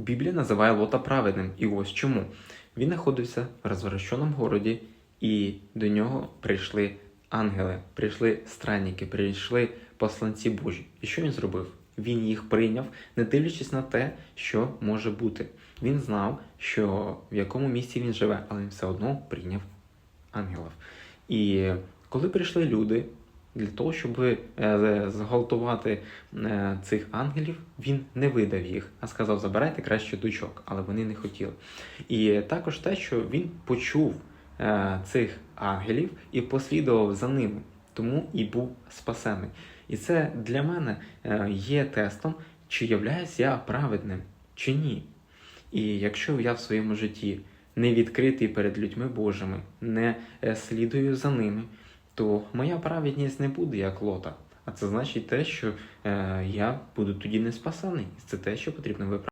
Біблія називає Лота праведним. І ось чому. Він знаходився в розвращеному городі, і до нього прийшли ангели, прийшли странники, прийшли посланці Божі. І що він зробив? Він їх прийняв, не дивлячись на те, що може бути. Він знав, що в якому місці він живе, але він все одно прийняв ангелів. І коли прийшли люди для того, щоб е, зґвалтувати е, цих ангелів, він не видав їх, а сказав: забирайте краще дочок, але вони не хотіли. І також те, що він почув е, цих ангелів і послідував за ними, тому і був спасений. І це для мене є тестом, чи являюсь я праведним, чи ні. І якщо я в своєму житті не відкритий перед людьми Божими, не слідую за ними, то моя праведність не буде як лота. А це значить те, що е, я буду тоді не спасений. Це те, що потрібно виправити.